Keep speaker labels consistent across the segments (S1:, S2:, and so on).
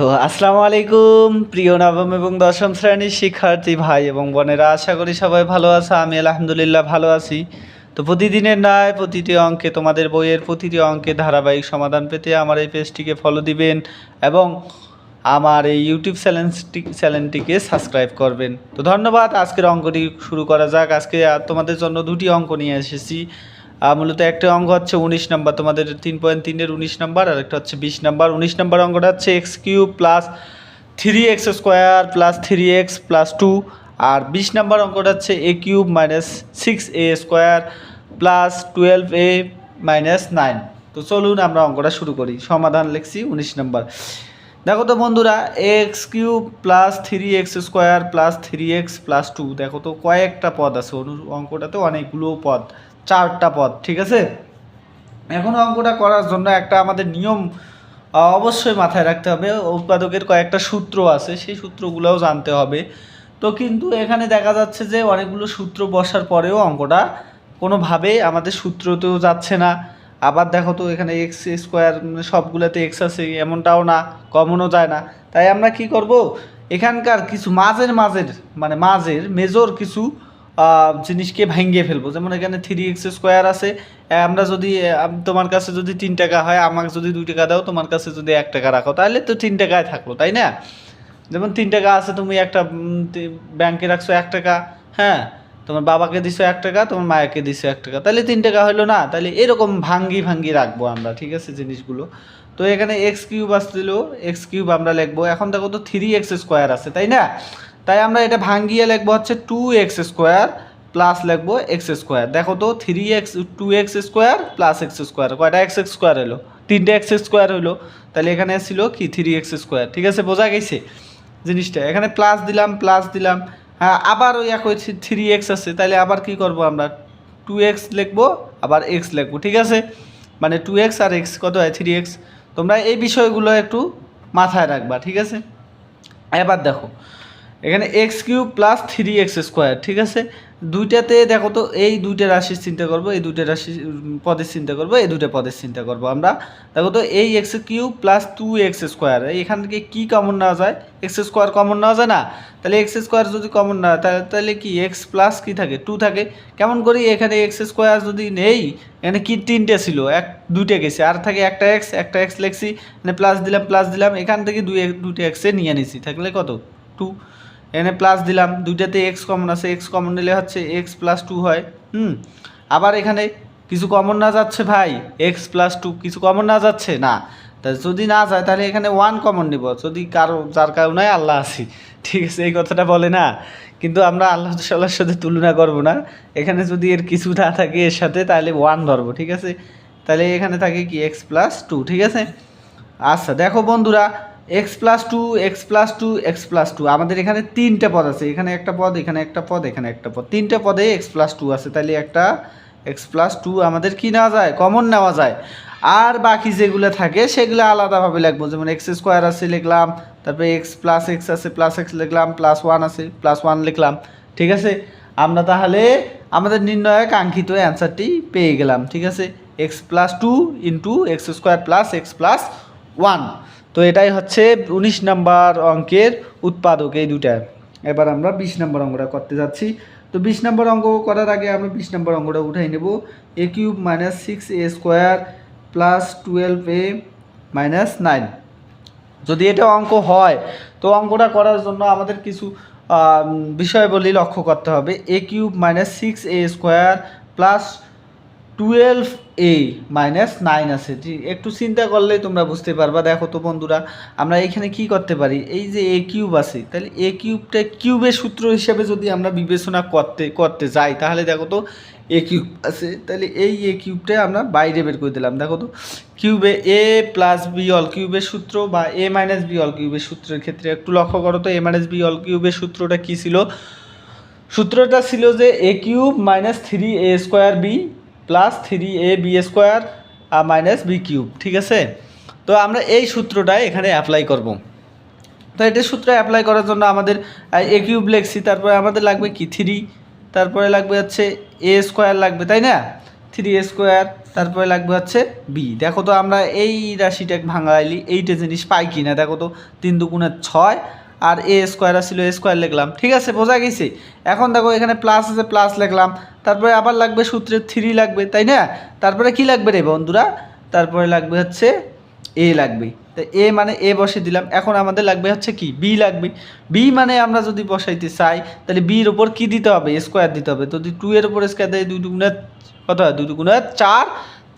S1: তো আসসালামু আলাইকুম, প্রিয় নবম এবং দশম শ্রেণির শিক্ষার্থী ভাই এবং বোনেরা, আশা করি সবাই ভালো আছে, আমি আলহামদুলিল্লাহ ভালো আছি। তো প্রতিদিনের ন্যায় প্রতিটি অঙ্কে, তোমাদের বইয়ের প্রতিটি অঙ্কে ধারাবাহিক সমাধান পেতে আমার এই পেজটিকে ফলো দিবেন এবং আমার এই ইউটিউব চ্যানেলটি চ্যানেলটিকে সাবস্ক্রাইব করবেন। তো ধন্যবাদ, আজকের অঙ্কটি শুরু করা যাক। আজকে তোমাদের জন্য দুটি অঙ্ক নিয়ে এসেছি। মূলত একটা অঙ্ক হচ্ছে উনিশ নাম্বার, তোমাদের তিন পয়েন্ট তিনের উনিশ নাম্বার, আর একটা হচ্ছে বিশ নাম্বার। উনিশ নাম্বার অঙ্কটা হচ্ছে x cube plus three x square plus three x plus two আর বিশ নাম্বার অঙ্কটা হচ্ছে a cube minus six a square plus twelve a minus nine তো চলুন আমরা অঙ্কটা শুরু করি। সমাধান লিখছি উনিশ নাম্বার। দেখো তো বন্ধুরা x cube plus three x square plus three x plus two দেখো তো কয়েকটা পদ আছে অঙ্কটাতে অনেকগুলো পদ। চারটা পদ, ঠিক আছে? এখন অঙ্কটা করার জন্য একটা আমাদের নিয়ম অবশ্যই মাথায় রাখতে হবে। উৎপাদকের কয়েকটা সূত্র আছে, সেই সূত্রগুলোও জানতে হবে। তো কিন্তু এখানে দেখা যাচ্ছে যে অনেকগুলো সূত্র বসার পরেও অঙ্কটা কোনোভাবে আমাদের সূত্রতেও যাচ্ছে না। আবার দেখো তো এখানে এক্স স্কোয়ার সবগুলোতে এক্স আছে, এমনটাও না কমনও যায় না। তাই আমরা কি করব? এখানকার কিছু, মাঝের মাঝের মানে মাঝের মেজর কিছু জিনিসকে ভাঙ্গিয়ে ফেলব। যেমন এখানে থ্রি এক্স স্কোয়ার আছে। আমরা যদি তোমার কাছে যদি তিন টাকা হয়, আমাকে যদি দুই টাকা দাও, তোমার কাছে যদি এক টাকা রাখো, তাহলে তো তিন টাকায় থাকল তাই না? যেমন তিন টাকা আছে, তুমি একটা ব্যাংকে রাখছো এক টাকা হ্যাঁ? তোমার বাবাকে দিছো এক টাকা, তোমার মায়াকে দিছো এক টাকা, তাহলে তিন টাকা হলো না? তাহলে এরকম ভাঙ্গি ভাঙ্গি রাখব আমরা, ঠিক আছে, জিনিসগুলো। তো এখানে এক্স কিউব আসছিল এক্স কিউব আমরা লিখব। এখন দেখো তো থ্রি এক্স স্কোয়ার আছে, তাই না? তাই আমরা এটা ভাঙ্গিয়ে লিখব হচ্ছে টু এক্স স্কোয়ার প্লাস লিখব এক্স স্কোয়ার দেখো তো three x two x square plus x square কয়টা এক্স স্কোয়ার হলো তিনটে এক্স স্কোয়ার হলো। তাহলে এখানে ছিল কি? থ্রি এক্স স্কোয়ার ঠিক আছে, বোঝা গেছে জিনিসটা। এখানে প্লাস দিলাম প্লাস দিলাম। হ্যাঁ আবার ওই একই থ্রি এক্স আছে। তাহলে আবার কি করব আমরা? টু এক্স লিখব, আবার এক্স লিখব। ঠিক আছে? মানে টু এক্স আর এক্স কত হয়? থ্রি এক্স তোমরা এই বিষয়গুলো একটু মাথায় রাখবা। ঠিক আছে? এবার দেখো এখানে x cube plus three x square ঠিক আছে? দুইটাতে দেখো তো, এই দুইটা রাশির চিন্তা করব, এই দুইটা রাশি পদের চিন্তা করব, এই দুইটা পদের চিন্তা করব আমরা। দেখো তো, এই x cube plus two x square এখান থেকে কী কমন নেওয়া যায়? এক্স স্কোয়ার কমন নেওয়া যায় না? তাহলে এক্স স্কোয়ার যদি কমন না, তাহলে কি এক্স প্লাস কী থাকে? টু থাকে। কেমন করি, এখানে এক্স স্কোয়ার যদি নেই, এখানে কি তিনটে ছিল? এক, দুইটা গেছে। আর থাকে একটা এক্স একটা এক্স লেখছি মানে প্লাস দিলাম প্লাস দিলাম, এখান থেকে দুই, দুইটা এক্সে নিয়ে নিছি। থাকলে কত? টু এখানে প্লাস দিলাম। দুইটাতে এক্স কমন আছে। এক্স কমন নিলে হচ্ছে এক্স প্লাস টু হয়। হুম? আবার এখানে কিছু কমন না যাচ্ছে ভাই। এক্স প্লাস টু কিছু কমন না যাচ্ছে? না। তা যদি না যায়, তাহলে এখানে ওয়ান কমন নিব। যদি কারও, যার কারণে আল্লাহ আছি। ঠিক আছে, এই কথাটা বলে না। কিন্তু আমরা আল্লাহ সাল্লাহর সাথে তুলনা করব না। এখানে যদি এর কিছু না থাকে এর সাথে, তাহলে ওয়ান ধরবো, ঠিক আছে? তাহলে এখানে থাকে কি? এক্স প্লাস টু ঠিক আছে? আচ্ছা দেখো বন্ধুরা x plus two x plus two x plus two আমাদের এখানে তিনটে পদ আছে। এখানে একটা পদ, এখানে একটা পদ, এখানে একটা পদ। তিনটে পদে এক্স প্লাস টু আছে। তাহলে একটা এক্স প্লাস টু আমাদের কি নেওয়া যায়? কমন নেওয়া যায়। আর বাকি যেগুলো থাকে, সেগুলো আলাদাভাবে লিখব। যেমন এক্স স্কোয়ার আছে, লিখলাম। তারপরে এক্স প্লাস এক্স আছে প্লাস এক্স লিখলাম প্লাস ওয়ান আছে প্লাস ওয়ান লিখলাম। ঠিক আছে? আমরা তাহলে আমাদের নির্ণয় কাঙ্ক্ষিত অ্যান্সারটি পেয়ে গেলাম। ঠিক আছে? X plus two into x square plus x plus one তো এটাই হচ্ছে উনিশ নাম্বার অঙ্কের উৎপাদক এই দুটা এবার আমরা বিশ নম্বর অঙ্কটা করতে যাচ্ছি। তো বিশ নম্বর অঙ্ক করার আগে আমরা বিশ নম্বর অঙ্কটা উঠাই নেব। A cube minus six a square plus twelve a minus nine. যদি এটা অঙ্ক হয় তো অঙ্কটা করার জন্য আমাদের কিছু আম, বিষয়াবলী লক্ষ্য করতে হবে। A cube minus six a square plus twelve a minus nine আছে। একটু চিন্তা করলেই তোমরা বুঝতে পারবা। দেখো তো বন্ধুরা, আমরা এখানে কি করতে পারি? এই যে এ কিউব আছে, তাহলে এ কিউবটা কিউবের সূত্র হিসাবে যদি আমরা বিবেচনা করতে করতে যাই, তাহলে দেখো তো এ কিউব আছে। তাহলে এই এ কিউবটা আমরা বাইরে বের করে দিলাম। দেখো তো কিউবে এ প্লাস বি অল কিউবের সূত্র বা এ মাইনাস বি অল কিউবের সূত্রের ক্ষেত্রে একটু লক্ষ্য করো তো এ মাইনাস বি অল কিউবের সূত্রটা কী ছিল? সূত্রটা ছিল যে a cube minus three a square b plus three a b square R minus b cube, ঠিক আছে? তো আমরা এই সূত্রটাই এখানে অ্যাপ্লাই করব। তো এটা সূত্র অ্যাপ্লাই করার জন্য আমাদের এ কিউব লিখছি, তারপরে আমাদের লাগবে কি থ্রি? তারপরে লাগবে হচ্ছে এ স্কোয়ার লাগবে, তাই না? থ্রি এ স্কোয়ার, তারপরে লাগবে হচ্ছে বি দেখো তো আমরা এই রাশিটা ভাঙাইলি, এইটা জিনিস পাই কি না দেখো তো তিন দুগুণের ছয় আর এ স্কোয়ার আসছিল এ স্কোয়ার লিখলাম। ঠিক আছে, বোঝা গেছে? এখন দেখো, এখানে প্লাস আছে প্লাস লিখলাম। তারপরে আবার লাগবে সূত্রের থ্রি লাগবে, তাই না? তারপরে কি লাগবে রে বন্ধুরা? তারপরে লাগবে হচ্ছে এ লাগবে। তো এ মানে এ বসে দিলাম। এখন আমাদের লাগবে হচ্ছে কি? বি লাগবে। বি মানে আমরা যদি বসাইতে চাই, তাহলে বির ওপর কি দিতে হবে? স্কোয়ার দিতে হবে। তো যদি টু এর উপর স্কোয়ার দেয়, দুই দুগুণে কত হয়? দুই দুগুণে চার।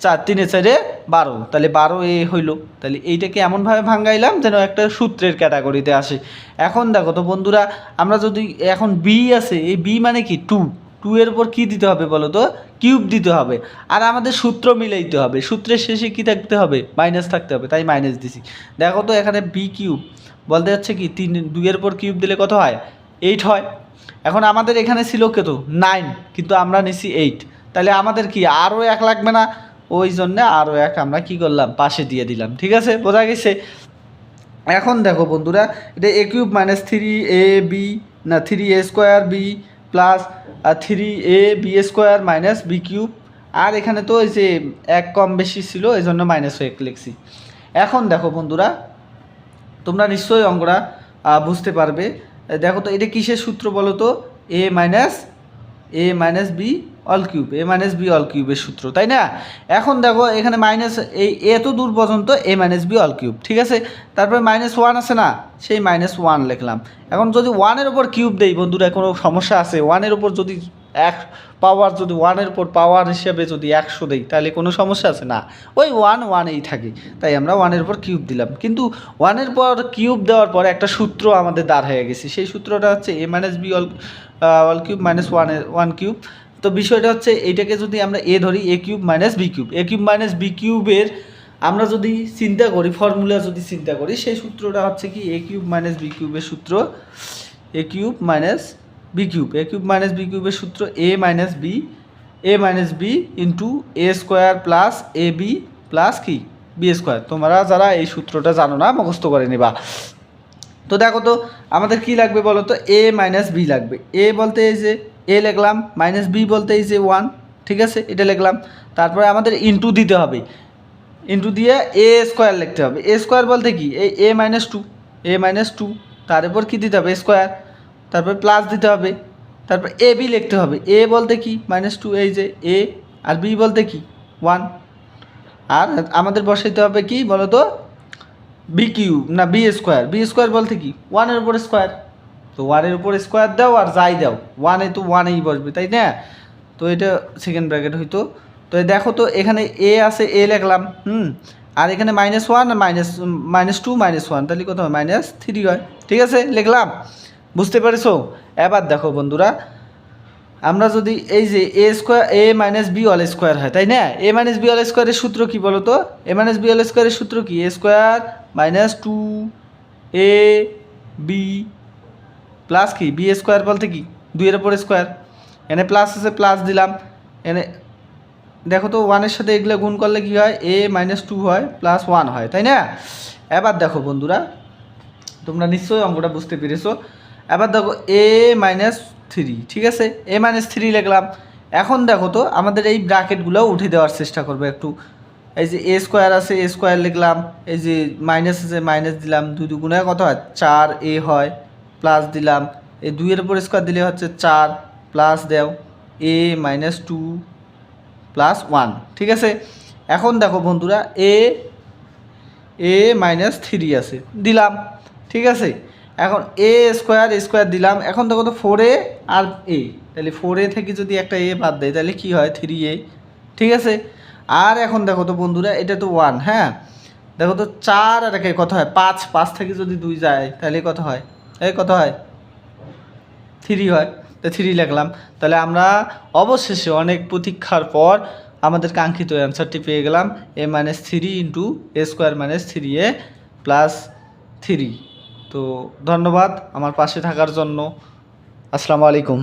S1: চার তিনে চারে বারো। তাহলে বারো এ হইল। তাহলে এইটাকে এমনভাবে ভাঙ্গাইলাম যেন একটা সূত্রের ক্যাটাগরিতে আসে। এখন দেখো তো বন্ধুরা, আমরা যদি এখন বি আছে, এই বি মানে কি? টু টু এর উপর কী দিতে হবে বলো তো? কিউব দিতে হবে। আর আমাদের সূত্র মিলাইতে হবে। সূত্রের শেষে কি থাকতে হবে? মাইনাস থাকতে হবে। তাই মাইনাস দিছি। দেখো তো এখানে বি কিউব বলতে যাচ্ছে কি? তিন দুইয়ের উপর কিউব দিলে কত হয়? এইট হয়। এখন আমাদের এখানে ছিল কত? নাইন কিন্তু আমরা নিছি এইট তাহলে আমাদের কি? আরও এক লাগবে না? ওই জন্যে আরও এক আমরা কি করলাম? পাশে দিয়ে দিলাম ঠিক আছে? বোঝা গেছে? এখন দেখো বন্ধুরা এটা a cube minus three a b না three a square b plus three a b square minus b cube আর এখানে তো ওই যে এক কম বেশি ছিল এই জন্য মাইনাস হয়ে লিখছি। এখন দেখো বন্ধুরা তোমরা নিশ্চয়ই আহ, বুঝতে পারবে। দেখো তো এটা কিসের সূত্র বলো তো? A minus a minus b whole cube a minus b whole কিউবের সূত্র, তাই না? এখন দেখো এখানে মাইনাস এই এত দূর পর্যন্ত a minus b whole cube ঠিক আছে? তারপরে মাইনাস ওয়ান আছে না? সেই মাইনাস ওয়ান লিখলাম। এখন যদি ওয়ানের ওপর কিউব দেই, বন্ধুরা, কোনো সমস্যা আছে? ওয়ানের ওপর যদি এক পাওয়ার যদি ওয়ানের উপর পাওয়ার হিসেবে যদি একশো দেই, তাহলে কোনো সমস্যা আছে? না। ওই ওয়ান ওয়ানেই থাকে। তাই আমরা ওয়ানের উপর কিউব দিলাম। কিন্তু ওয়ানের পর কিউব দেওয়ার পর একটা সূত্র আমাদের দাঁড় হয়ে গেছে। সেই সূত্রটা হচ্ছে a minus b whole whole cube minus ওয়ানের ওয়ান কিউব তো বিষয়টা হচ্ছে এইটাকে যদি আমরা এ ধরি, a cube minus b cube. A cube minus b কিউবের আমরা যদি চিন্তা করি, ফর্মুলা যদি চিন্তা করি, সেই সূত্রটা হচ্ছে কি, এ কিউব মাইনাস বি কিউবের সূত্র, a cube minus b cube. A cube minus b কিউবের সূত্র a minus b, a minus b into a square plus a b plus কি? B square. তোমরা যারা এই সূত্রটা জানো না, মুখস্থ করে নিবা। তো দেখো তো, আমাদের কি লাগবে বলো তো? এ মাইনাস বি লাগবে। এ বলতে এই যে এ লিখলাম মাইনাস বি বলতে এই যে ওয়ান ঠিক আছে? এটা লিখলাম। তারপরে আমাদের ইনটু দিতে হবে। ইনটু দিয়ে এ স্কোয়ার লিখতে হবে। এ স্কোয়ার বলতে কি? এই a minus two a minus two তার উপর কী দিতে হবে? স্কোয়ার তারপর প্লাস দিতে হবে। তারপর এ বি লিখতে হবে। এ বলতে কি? মাইনাস টু এই যে এ আর বি বলতে কি? ওয়ান আর আমাদের বসাইতে হবে কি? বলো তো বি কিউ না বি স্কোয়ার বি স্কোয়ার বলতে কি? ওয়ানের উপর স্কোয়ার তো ওয়ানের উপর স্কোয়ার দাও আর যাই দাও। ওয়ানে তো ওয়ানেই বসবে, তাই না? তো এটা সেকেন্ড ব্র্যাকেট হইতো। তো দেখো তো, এখানে এ আছে এ লিখলাম, হুম? আর এখানে minus one minus minus two minus one তাহলে কত হয় মাইনাস থ্রি হয়। ঠিক আছে? লিখলাম। বুঝতে পেরেছ? এবার দেখো বন্ধুরা, আমরা যদি এই যে a square a minus b whole square হয়, তাই না? এ মাইনাস বি অল স্কোয়ারের সূত্র কি বলো তো? এ মাইনাস বি অল স্কোয়ারের সূত্র কি? A square minus two a b plus কি? বি স্কোয়ার বলতে কি? দুইয়ের উপর স্কোয়ার এনে প্লাস আছে প্লাস দিলাম। এনে, দেখো তো ওয়ানের সাথে এগুলো গুণ করলে কি হয়? এ মাইনাস টু হয় প্লাস ওয়ান হয়, তাই না? এবার দেখো বন্ধুরা, তোমরা নিশ্চয়ই অঙ্কটা বুঝতে পেরেছ। এবার দেখো এ মাইনাস থ্রি ঠিক আছে? এ মাইনাস থ্রি লিখলাম। এখন দেখো তো আমাদের এই ব্র্যাকেটগুলো উঠে দেওয়ার চেষ্টা করব একটু। এই যে এ স্কোয়ার আছে এ স্কোয়ার লিখলাম। এই যে মাইনাস আছে মাইনাস দিলাম। দুই দুগুণে কত হয়? চার এ হয়। প্লাস দিলাম। এই দুইয়ের উপর স্কোয়ার দিলে হচ্ছে চার প্লাস দেও। A minus two plus one ঠিক আছে? এখন দেখো বন্ধুরা এ এ মাইনাস থ্রি আছে। দিলাম, ঠিক আছে? এখন এ স্কোয়ার স্কোয়ার দিলাম। এখন দেখো তো ফোর এ আর এ তাহলে ফোর এ থেকে যদি একটা এ বাদ দেয়, তাহলে কি হয়? থ্রি এ ঠিক আছে? আর এখন দেখো তো বন্ধুরা, এটা তো ওয়ান হ্যাঁ? দেখো তো চার আর একে কত হয়। পাঁচ পাঁচ থেকে যদি দুই যায়, তাহলে কত হয়? এই কত হয়? থ্রি হয়। তো থ্রি লিখলাম। তাহলে আমরা অবশেষে অনেক প্রতীক্ষার পর আমাদের কাঙ্ক্ষিত অ্যান্সারটি পেয়ে গেলাম। A minus three into a square minus three a plus three তো ধন্যবাদ আমার পাশে থাকার জন্য। আসসালামু আলাইকুম।